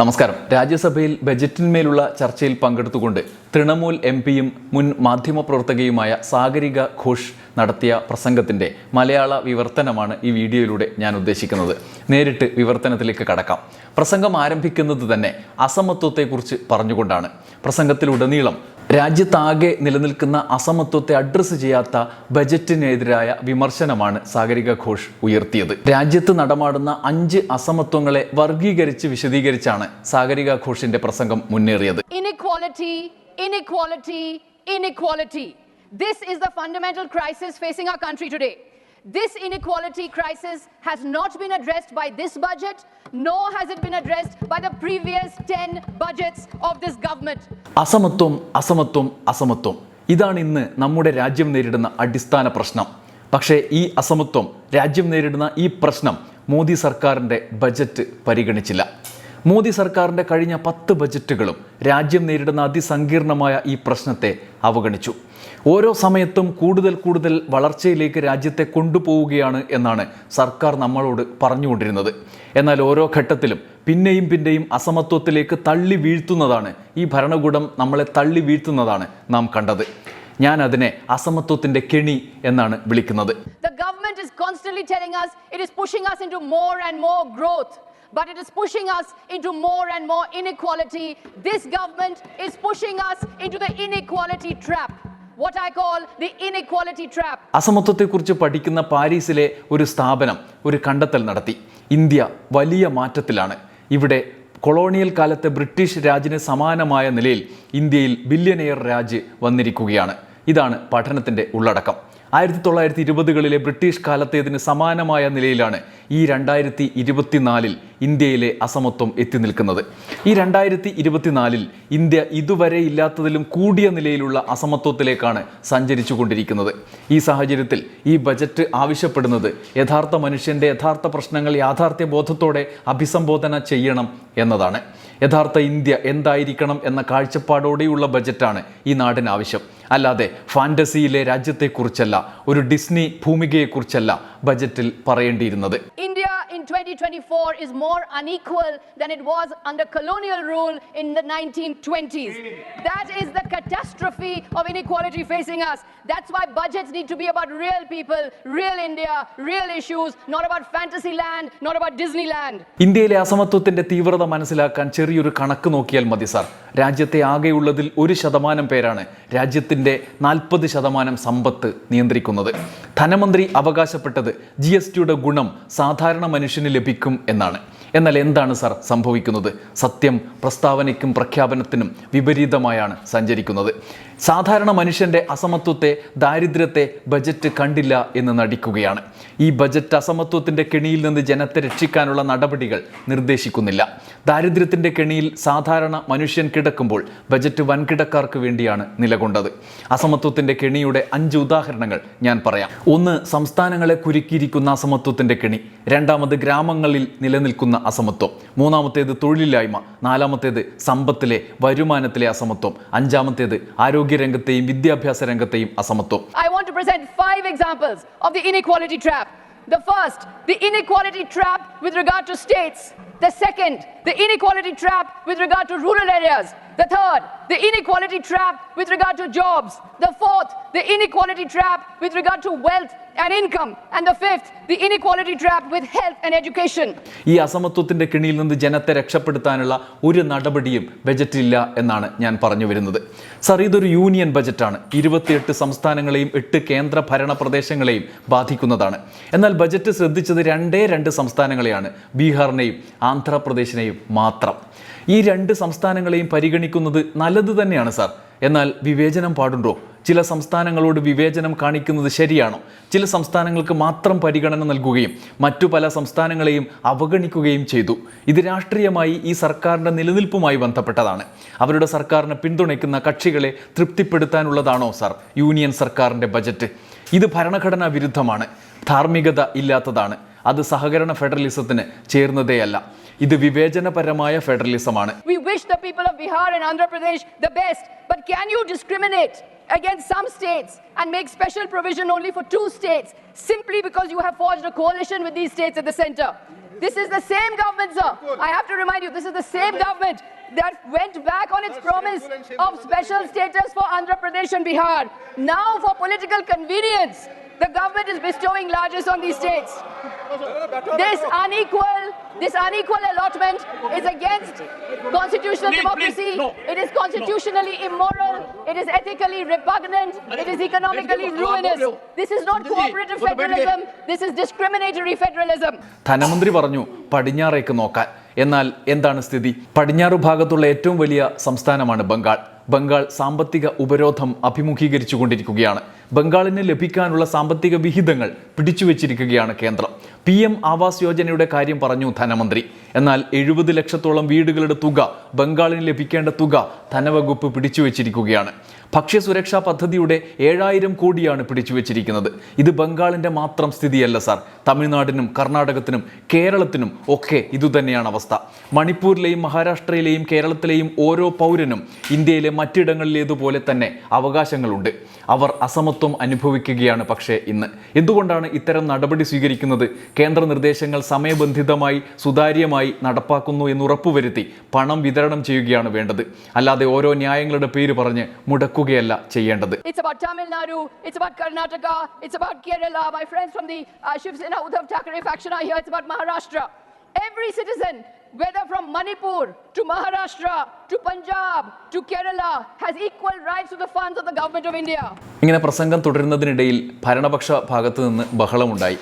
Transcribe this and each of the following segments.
നമസ്കാരം. രാജ്യസഭയിൽ ബജറ്റിന്മേലുള്ള ചർച്ചയിൽ പങ്കെടുത്തുകൊണ്ട് തൃണമൂൽ എം പിയും മുൻ മാധ്യമപ്രവർത്തകയുമായ സാഗരിക ഘോഷ് നടത്തിയ പ്രസംഗത്തിന്റെ മലയാള വിവർത്തനമാണ് ഈ വീഡിയോയിലൂടെ ഞാൻ ഉദ്ദേശിക്കുന്നത്. നേരിട്ട് വിവർത്തനത്തിലേക്ക് കടക്കാം. പ്രസംഗം ആരംഭിക്കുന്നത് തന്നെ അസമത്വത്തെക്കുറിച്ച് പറഞ്ഞുകൊണ്ടാണ്. പ്രസംഗത്തിലുടനീളം രാജ്യത്താകെ നിലനിൽക്കുന്ന അസമത്വത്തെ അഡ്രസ്സ് ചെയ്യാത്ത ബജറ്റിനെതിരായ വിമർശനമാണ് സാഗരിക ഘോഷ് ഉയർത്തിയത്. രാജ്യത്ത് നടമാടുന്ന അഞ്ച് അസമത്വങ്ങളെ വർഗീകരിച്ച് വിശദീകരിച്ചാണ് സാഗരിക ഘോഷിന്റെ പ്രസംഗം മുന്നേറിയത്. Inequality inequality inequality this is the fundamental crisis facing our country today. This inequality crisis has not been addressed by this budget, nor has it been addressed by the previous 10 budgets of this government. അസമത്വം അസമത്വം അസമത്വം ഇതാണ് ഇന്ന് നമ്മുടെ രാജ്യം നേരിടുന്ന അടിസ്ഥാന പ്രശ്നം പക്ഷേ ഈ അസമത്വം രാജ്യം നേരിടുന്ന ഈ പ്രശ്നം മോദി സർക്കാരിന്റെ ബജറ്റ് പരിഗണിച്ചില്ല മോദി സർക്കാരിന്റെ കഴിഞ്ഞ പത്ത് ബജറ്റുകളും രാജ്യം നേരിടുന്ന അതിസങ്കീർണമായ ഈ പ്രശ്നത്തെ അവഗണിച്ചു. ഓരോ സമയത്തും കൂടുതൽ കൂടുതൽ വളർച്ചയിലേക്ക് രാജ്യത്തെ കൊണ്ടുപോവുകയാണ് എന്നാണ് സർക്കാർ നമ്മളോട് പറഞ്ഞുകൊണ്ടിരുന്നത്. എന്നാൽ ഓരോ ഘട്ടത്തിലും പിന്നെയും പിന്നെയും അസമത്വത്തിലേക്ക് തള്ളി വീഴ്ത്തുന്നതാണ് ഈ ഭരണകൂടം നമ്മളെ തള്ളി വീഴ്ത്തുന്നതാണ് നാം കണ്ടത്. ഞാൻ അതിനെ അസമത്വത്തിന്റെ കെണി എന്നാണ് വിളിക്കുന്നത്. The government is constantly telling us it is pushing us into more. But it is pushing us into more and more inequality. This government is pushing us into the inequality trap. What I call the inequality trap. അസമത്വത്തെക്കുറിച്ച് പഠിക്കുന്ന പാരീസിലെ ഒരു സ്ഥാപനം ഒരു കണ്ടെത്തൽ നടത്തി India വലിയ മാറ്റത്തിലാണ് ഇവിടെ colonial കാലത്തെ ബ്രിട്ടീഷ് രാജിന് സമാനമായ നിലയിൽ ഇന്ത്യയിൽ ബില്യനെയർ രാജ് വന്നിരിക്കുകയാണ് ഇതാണ് പഠനത്തിന്റെ ഉള്ളടക്കം ആയിരത്തി തൊള്ളായിരത്തി ഇരുപതുകളിലെ ബ്രിട്ടീഷ് കാലത്തേതിന് സമാനമായ നിലയിലാണ് ഈ രണ്ടായിരത്തി ഇരുപത്തിനാലിൽ ഇന്ത്യയിലെ അസമത്വം എത്തി നിൽക്കുന്നത്. ഈ രണ്ടായിരത്തി ഇരുപത്തിനാലിൽ ഇന്ത്യ ഇതുവരെ ഇല്ലാത്തതിലും കൂടിയ നിലയിലുള്ള അസമത്വത്തിലേക്കാണ് സഞ്ചരിച്ചു കൊണ്ടിരിക്കുന്നത്. ഈ സാഹചര്യത്തിൽ ഈ ബജറ്റ് ആവശ്യപ്പെടുന്നത് യഥാർത്ഥ മനുഷ്യന്റെ യഥാർത്ഥ പ്രശ്നങ്ങൾ യാഥാർത്ഥ്യ ബോധത്തോടെ അഭിസംബോധന ചെയ്യണം എന്നതാണ്. യഥാർത്ഥ ഇന്ത്യ എന്തായിരിക്കണം എന്ന കാഴ്ചപ്പാടോടെയുള്ള ബജറ്റാണ് ഈ നാടിന് ആവശ്യം. അല്ലാതെ ഫാന്റസിയിലെ രാജ്യത്തെക്കുറിച്ചല്ല ഒരു ഡിസ്നി ഭൂമികയെക്കുറിച്ചല്ല ബജറ്റിൽ പറയേണ്ടിയിരുന്നത്. India in twenty twenty four is more unequal of inequality facing why budget need to be about real people real India real issues not about fantasy land not about Disney land ഇന്ത്യയിലെ അസമത്വത്തിന്റെ തീവ്രത മനസ്സിലാക്കാൻ ചെറിയൊരു കണക്ക് നോക്കിയാൽ മതി sir. രാജ്യത്തെ ആകെയുള്ളതിൽ ഒരു ശതമാനം പേരാണ് രാജ്യത്തിന്റെ നാൽപ്പത് ശതമാനം സമ്പത്ത് നിയന്ത്രിക്കുന്നത്. ധനമന്ത്രി അവകാശപ്പെട്ടത് ജി എസ് ടിയുടെ ഗുണം സാധാരണ മനുഷ്യന് ലഭിക്കും എന്നാണ്. എന്നാൽ എന്താണ് സാർ സംഭവിക്കുന്നത്? സത്യം പ്രസ്താവനയ്ക്കും പ്രഖ്യാപനത്തിനും വിപരീതമായാണ് സഞ്ചരിക്കുന്നത്. സാധാരണ മനുഷ്യന്റെ അസമത്വത്തെ ദാരിദ്ര്യത്തെ ബജറ്റ് കണ്ടില്ല എന്ന് നടിക്കുകയാണ്. ഈ ബജറ്റ് അസമത്വത്തിന്റെ കെണിയിൽ നിന്ന് ജനത്തെ രക്ഷിക്കാനുള്ള നടപടികൾ നിർദ്ദേശിക്കുന്നില്ല. ദാരിദ്ര്യത്തിന്റെ കെണിയിൽ സാധാരണ മനുഷ്യൻ കിടക്കുമ്പോൾ ബജറ്റ് വൻകിടക്കാർക്ക് വേണ്ടിയാണ് നിലകൊണ്ടത്. അസമത്വത്തിന്റെ കെണിയുടെ അഞ്ച് ഉദാഹരണങ്ങൾ ഞാൻ പറയാം. ഒന്ന് സംസ്ഥാനങ്ങളെ കുരുക്കിയിരിക്കുന്ന അസമത്വത്തിന്റെ കെണി. രണ്ടാമത് ഗ്രാമങ്ങളിൽ നിലനിൽക്കുന്ന അസമത്വം. മൂന്നാമത്തേത് തൊഴിലില്ലായ്മ. നാലാമത്തേത് സമ്പത്തിലെ വരുമാനത്തിലെ അസമത്വം. അഞ്ചാമത്തേത് ആരോഗ്യരംഗത്തെയും വിദ്യാഭ്യാസ രംഗത്തെയും അസമത്വം I want to present five examples of the inequality trap. The first, the inequality trap with regard to states. The second, the inequality trap with regard to rural areas. The third, the inequality trap with regard to jobs. The fourth, the inequality trap with regard to wealth and income. And the fifth, the inequality trap with health and education. ഈ അസമത്വത്തിന്റെ കിണിയിൽ നിന്ന് ജനത്തെ രക്ഷപ്പെടുത്താനുള്ള ഒരു നടപടിയും ബജറ്റില്ല എന്നാണ് ഞാൻ പറഞ്ഞു വരുന്നത് sir ഇതൊരു യൂണിയൻ ബജറ്റാണ് ഇരുപത്തിയെട്ട് സംസ്ഥാനങ്ങളെയും എട്ട് കേന്ദ്ര ഭരണ പ്രദേശങ്ങളെയും ബാധിക്കുന്നതാണ് എന്നാൽ ബജറ്റ് ശ്രദ്ധിച്ചത് രണ്ടേ രണ്ട് സംസ്ഥാനങ്ങളെയാണ് ബീഹാറിനെയും ആന്ധ്രാപ്രദേശിനെയും മാത്രം ഈ രണ്ട് സംസ്ഥാനങ്ങളെയും പരിഗണിക്കുന്നത് നല്ലത് തന്നെയാണ് സാർ. എന്നാൽ വിവേചനം പാടുണ്ടോ? ചില സംസ്ഥാനങ്ങളോട് വിവേചനം കാണിക്കുന്നത് ശരിയാണോ? ചില സംസ്ഥാനങ്ങൾക്ക് മാത്രം പരിഗണന നൽകുകയും മറ്റു പല സംസ്ഥാനങ്ങളെയും അവഗണിക്കുകയും ചെയ്തു. ഇത് രാഷ്ട്രീയമായി ഈ സർക്കാരിന്റെ നിലനിൽപ്പുമായി ബന്ധപ്പെട്ടതാണ്. അവരുടെ സർക്കാരിനെ പിന്തുണയ്ക്കുന്ന കക്ഷികളെ തൃപ്തിപ്പെടുത്താനുള്ളതാണോ സാർ യൂണിയൻ സർക്കാരിന്റെ ബജറ്റ്? ഇത് ഭരണഘടനാ വിരുദ്ധമാണ്. ധാർമ്മികത ഇല്ലാത്തതാണ്. അത് സഹകരണ ഫെഡറലിസത്തിന് ചേർന്നതേയല്ല. ഇത് വിവേചനപരമായ ഫെഡറലിസമാണ് We wish the people of Bihar and Andhra Pradesh the best, but can you discriminate against some states and make special provision only for two states simply because you have forged a coalition with these states at the center? This is the same government, sir. I have to remind you, this is the same government that went back on its promise of special status for Andhra Pradesh and Bihar. Now, for political convenience, the government is bestowing largesse on these states. This unequal, this unequal allotment is against constitutional Please, please, democracy. no. It is constitutionally immoral. It is ethically repugnant. It is economically ruinous. This is not cooperative federalism. This is discriminatory federalism. ധനമന്ത്രി പറഞ്ഞു പടിഞ്ഞാറേക്ക് നോക്കാൻ എന്നാൽ എന്താണ് സ്ഥിതി പടിഞ്ഞാറ് ഭാഗത്തുള്ള ഏറ്റവും വലിയ സംസ്ഥാനമാണ് ബംഗാൾ ബംഗാൾ സാമ്പത്തിക ഉപരോധം അഭിമുഖീകരിച്ചുകൊണ്ടിരിക്കുകയാണ് ബംഗാളിന് ലഭിക്കാനുള്ള സാമ്പത്തിക വിഹിതങ്ങൾ പിടിച്ചുവെച്ചിരിക്കുകയാണ് കേന്ദ്രം. പി എം ആവാസ് യോജനയുടെ കാര്യം പറഞ്ഞു ധനമന്ത്രി. എന്നാൽ എഴുപത് ലക്ഷത്തോളം വീടുകളുടെ തുക ബംഗാളിന് ലഭിക്കേണ്ട തുക ധനവകുപ്പ് പിടിച്ചുവെച്ചിരിക്കുകയാണ്. ഭക്ഷ്യസുരക്ഷാ പദ്ധതിയുടെ ഏഴായിരം കോടിയാണ് പിടിച്ചു പിടിച്ചുവെച്ചിരിക്കുന്നത്. ഇത് ബംഗാളിന്റെ മാത്രം സ്ഥിതിയല്ല സാർ. തമിഴ്നാടിനും കർണാടകത്തിനും കേരളത്തിനും ഒക്കെ ഇതുതന്നെയാണ് അവസ്ഥ. മണിപ്പൂരിലെയും മഹാരാഷ്ട്രയിലെയും കേരളത്തിലെയും ഓരോ പൗരനും ഇന്ത്യയിലെ മറ്റിടങ്ങളിലേതുപോലെ തന്നെ അവകാശങ്ങളുണ്ട്. അവർ അസമത്വം അനുഭവിക്കുകയാണ് പക്ഷേ ഇന്ന്. എന്തുകൊണ്ടാണ് ഇത്തരം നടപടി സ്വീകരിക്കുന്നത്? കേന്ദ്ര നിർദ്ദേശങ്ങൾ സമയബന്ധിതമായി സുതാര്യമായി നടപ്പാക്കുന്നു എന്ന് ഉറപ്പുവരുത്തി പണം വിതരണം ചെയ്യുകയാണ് വേണ്ടത്. അല്ലാതെ ഓരോ ന്യായങ്ങളുടെ പേര് പറഞ്ഞ് മുടക്കുകയല്ല ചെയ്യേണ്ടത് It's about Tamil Nadu. It's about Karnataka. It's about Kerala. My friends from the uh, Shiv Sena Uddhav Thackeray faction are here. It's about Maharashtra. Every citizen, whether from Manipur to Maharashtra to Punjab to Kerala, has equal rights to the funds of the government of India. ഇങ്ങനെ പ്രസംഗം തുടരുന്നതിനിടയിൽ ഭരണപക്ഷ ഭാഗത്തു നിന്ന് ബഹളമുണ്ടായി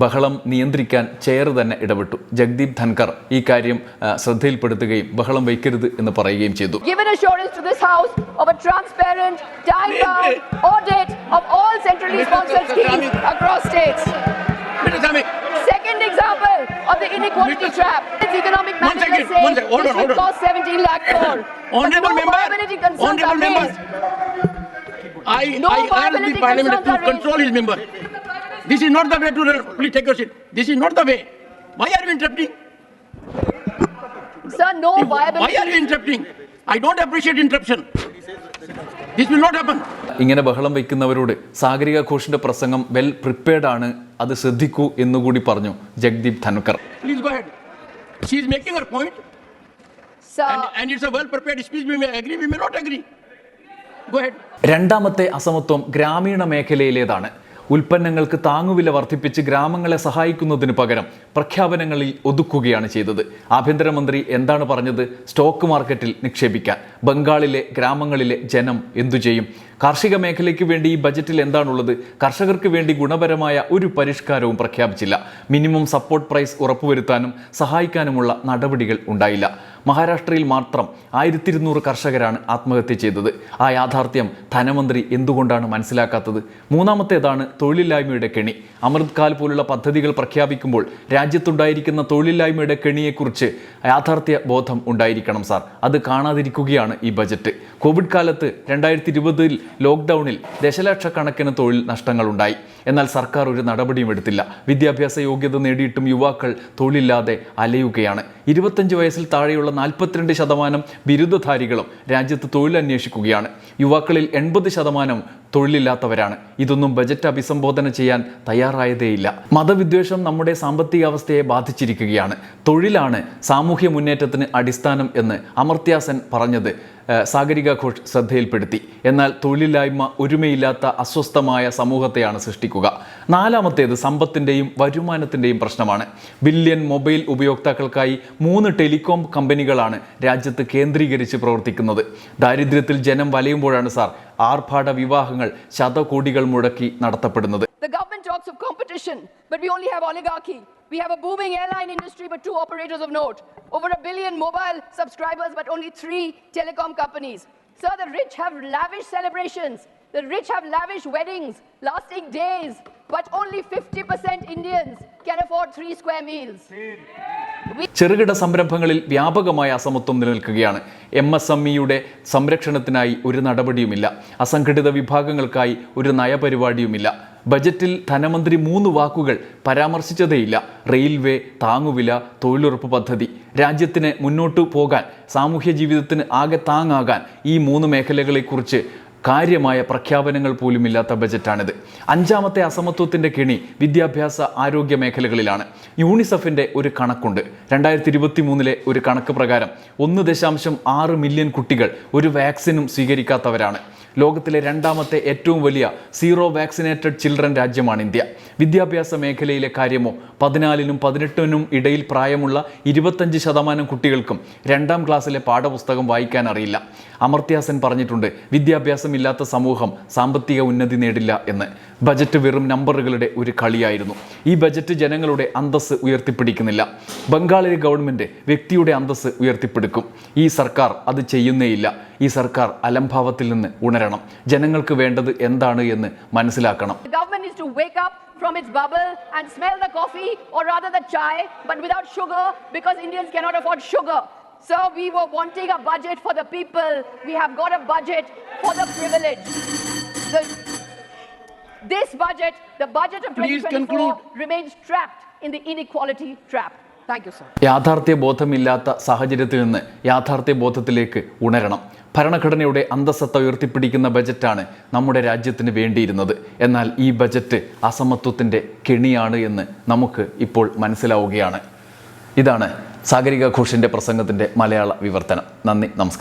ബഹളം നിയന്ത്രിക്കാൻ chair തന്നെ ഇടപെട്ടു. ജഗ്ദീപ് ധൻകർ ഈ കാര്യം ശ്രദ്ധയിൽപ്പെടുത്തുകയും ബഹളം വയ്ക്കരുത് എന്ന് പറയുകയും ചെയ്തു. I, no I am the parliamentary control member. This is not the way to, please take your seat. This is not the way. Why are you interrupting? Sir, no viability. Why are you interrupting? I don't appreciate interruption. This will not happen. ഇങ്ങനെ ബഹളം വയ്ക്കുന്നവരോട് സാഗരിക ഘോഷിന്റെ പ്രസംഗം well prepared ആണ് അത് ശ്രദ്ധിക്കൂ എന്നുകൂടി പറഞ്ഞു Jagdeep Dhankhar Please go ahead. She is making her point, Sir, and, and it's a well-prepared speech. We may agree, we may not agree. Go ahead. രണ്ടാമത്തെ അസമത്വം ഗ്രാമീണ മേഖലയിലേതാണ് ഉൽപ്പന്നങ്ങൾക്ക് താങ്ങുവില വർദ്ധിപ്പിച്ച് ഗ്രാമങ്ങളെ സഹായിക്കുന്നതിന് പകരം പ്രഖ്യാപനങ്ങളിൽ ഒതുക്കുകയാണ് ചെയ്തത്. ആഭ്യന്തരമന്ത്രി എന്താണ് പറഞ്ഞത്? സ്റ്റോക്ക് മാർക്കറ്റിൽ നിക്ഷേപിക്കാൻ. ബംഗാളിലെ ഗ്രാമങ്ങളിലെ ജനം എന്തു ചെയ്യും? കാർഷിക മേഖലയ്ക്ക് വേണ്ടി ഈ ബജറ്റിൽ എന്താണുള്ളത്? കർഷകർക്ക് വേണ്ടി ഗുണപരമായ ഒരു പരിഷ്കാരവും പ്രഖ്യാപിച്ചില്ല. മിനിമം സപ്പോർട്ട് പ്രൈസ് ഉറപ്പുവരുത്താനും സഹായിക്കാനുമുള്ള നടപടികൾ ഉണ്ടായില്ല. മഹാരാഷ്ട്രയിൽ മാത്രം ആയിരത്തി ഇരുന്നൂറ് കർഷകരാണ് ആത്മഹത്യ ചെയ്തത്. ആ യാഥാർത്ഥ്യം ധനമന്ത്രി എന്തുകൊണ്ടാണ് മനസ്സിലാക്കാത്തത്? മൂന്നാമത്തേതാണ് തൊഴിലില്ലായ്മയുടെ കെണി. അമൃത് കാൽ പോലുള്ള പദ്ധതികൾ പ്രഖ്യാപിക്കുമ്പോൾ രാജ്യത്തുണ്ടായിരിക്കുന്ന തൊഴിലില്ലായ്മയുടെ കെണിയെക്കുറിച്ച് യാഥാർത്ഥ്യ ബോധം ഉണ്ടായിരിക്കണം സാർ. അത് കാണാതിരിക്കുകയാണ് ഈ ബജറ്റ്. കോവിഡ് കാലത്ത് രണ്ടായിരത്തി ഇരുപതിൽ ലോക്ക്ഡൗണിൽ ദശലക്ഷക്കണക്കിന് തൊഴിൽ നഷ്ടങ്ങളുണ്ടായി. എന്നാൽ സർക്കാർ ഒരു നടപടിയും എടുത്തില്ല. വിദ്യാഭ്യാസ യോഗ്യത നേടിയിട്ടും യുവാക്കൾ തൊഴിലില്ലാതെ അലയുകയാണ്. ഇരുപത്തഞ്ച് വയസ്സിൽ താഴെയുള്ള നാൽപ്പത്തിരണ്ട് ശതമാനം ബിരുദധാരികളും രാജ്യത്ത് തൊഴിൽ അന്വേഷിക്കുകയാണ് യുവാക്കളിൽ എൺപത് ശതമാനം തൊഴിലില്ലാത്തവരാണ്. ഇതൊന്നും ബജറ്റ് അഭിസംബോധന ചെയ്യാൻ തയ്യാറായതേയില്ല. മതവിദ്വേഷം നമ്മുടെ സാമ്പത്തിക അവസ്ഥയെ ബാധിച്ചിരിക്കുകയാണ്. തൊഴിലാണ് സാമൂഹ്യ മുന്നേറ്റത്തിന് അടിസ്ഥാനം എന്ന് അമർത്യാസൻ പറഞ്ഞത് സാഗരിക ഘോഷ് ശ്രദ്ധയിൽപ്പെടുത്തി. എന്നാൽ തൊഴിലില്ലായ്മ ഒരുമയില്ലാത്ത അസ്വസ്ഥമായ സമൂഹത്തെയാണ് സൃഷ്ടിക്കുക. നാലാമത്തേത് സമ്പത്തിന്റെയും വരുമാനത്തിന്റെയും പ്രശ്നമാണ്. ബില്യൺ മൊബൈൽ ഉപയോക്താക്കൾക്കായി മൂന്ന് ടെലികോം കമ്പനികളാണ് രാജ്യത്ത് കേന്ദ്രീകരിച്ച് പ്രവർത്തിക്കുന്നത്. ദാരിദ്ര്യത്തിൽ ജനം വലയുമ്പോഴാണ് സാർ ആർഭാട വിവാഹങ്ങൾ ശതകോടികൾ മുടക്കി നടത്തപ്പെടുന്നത് the government talks of competition, but we only have oligarchy. We have a booming airline industry, but two operators of note. Over a billion mobile subscribers, but only three telecom companies. Sir, the rich have lavish celebrations. The rich have lavish weddings lasting days, but only 50% Indians can afford three square meals. ചെറുകിട സംരംഭങ്ങളിൽ വ്യാപകമായ അസമത്വം നിലനിൽക്കുകയാണ്. M S M ഇയുടെ സംരക്ഷണത്തിനായി ഒരു നടപടിയുമില്ല. അസംഘടിത വിഭാഗങ്ങൾക്കായി ഒരു നയപരിപാടിയുമില്ല. ബജറ്റിൽ ധനമന്ത്രി മൂന്ന് വാക്കുകൾ പരാമർശിച്ചതേയില്ല. റെയിൽവേ താങ്ങുവില തൊഴിലുറപ്പ് പദ്ധതി. രാജ്യത്തിന് മുന്നോട്ടു പോകാൻ സാമൂഹ്യ ജീവിതത്തിന് ആകെ താങ്ങാകാൻ ഈ മൂന്ന് മേഖലകളെക്കുറിച്ച് കാര്യമായ പ്രഖ്യാപനങ്ങൾ പോലുമില്ലാത്ത ബജറ്റാണിത്. അഞ്ചാമത്തെ അസമത്വത്തിന്റെ കെണി വിദ്യാഭ്യാസ ആരോഗ്യ മേഖലകളിലാണ്. യൂണിസെഫിന്റെ ഒരു കണക്കുണ്ട്. രണ്ടായിരത്തി ഇരുപത്തി മൂന്നിലെ ഒരു കണക്ക് പ്രകാരം ഒന്ന് ദശാംശം ആറ് മില്യൺ കുട്ടികൾ ഒരു വാക്സിനും സ്വീകരിക്കാത്തവരാണ്. ലോകത്തിലെ രണ്ടാമത്തെ ഏറ്റവും വലിയ സീറോ വാക്സിനേറ്റഡ് ചിൽഡ്രൻ രാജ്യമാണ് ഇന്ത്യ. വിദ്യാഭ്യാസ മേഖലയിലെ കാര്യമോ പതിനാലിനും പതിനെട്ടിനും ഇടയിൽ പ്രായമുള്ള ഇരുപത്തഞ്ച് ശതമാനം കുട്ടികൾക്കും രണ്ടാം ക്ലാസ്സിലെ പാഠപുസ്തകം വായിക്കാൻ അറിയില്ല. അമർത്യാസൻ പറഞ്ഞിട്ടുണ്ട് വിദ്യാഭ്യാസമില്ലാത്ത സമൂഹം സാമ്പത്തിക ഉന്നതി നേടില്ല എന്ന്. ബജറ്റ് വെറും നമ്പറുകളുടെ ഒരു കളിയായിരുന്നു. ഈ ബജറ്റ് ജനങ്ങളുടെ അന്തസ്സ് ഉയർത്തിപ്പിടിക്കുന്നില്ല. ബംഗാളിലെ ഗവൺമെന്റ് വ്യക്തിയുടെ അന്തസ്സ് ഉയർത്തിപ്പിടിക്കും. ഈ സർക്കാർ അത് ചെയ്യുന്നേയില്ല. ഈ സർക്കാർ അലംഭാവത്തിൽ നിന്ന് ഉണരണം ജനങ്ങൾക്ക് വേണ്ടത് എന്താണ് എന്ന് മനസ്സിലാക്കണം The government needs to wake up from its bubble and smell the coffee or rather the chai, but without sugar because Indians cannot afford sugar. So we were wanting a budget for the people. We have got a budget for the privileged. The, this budget, the budget of Please 2024, conclude. remains trapped in the inequality trap. Sir. യാഥാർത്ഥ്യ ബോധമില്ലാത്ത സാഹചര്യത്തിൽ നിന്ന് യാഥാർത്ഥ്യ ബോധത്തിലേക്ക് ഉണരണം. ഭരണഘടനയുടെ അന്തസ്സത്ത ഉയർത്തിപ്പിടിക്കുന്ന ബജറ്റാണ് നമ്മുടെ രാജ്യത്തിന് വേണ്ടിയിരുന്നത്. എന്നാൽ ഈ ബജറ്റ് അസമത്വത്തിന്റെ കെണിയാണ് എന്ന് നമുക്ക് ഇപ്പോൾ മനസ്സിലാവുകയാണ്. ഇതാണ് സാഗരിക ഘോഷിന്റെ പ്രസംഗത്തിന്റെ മലയാള വിവർത്തനം. നന്ദി നമസ്കാരം.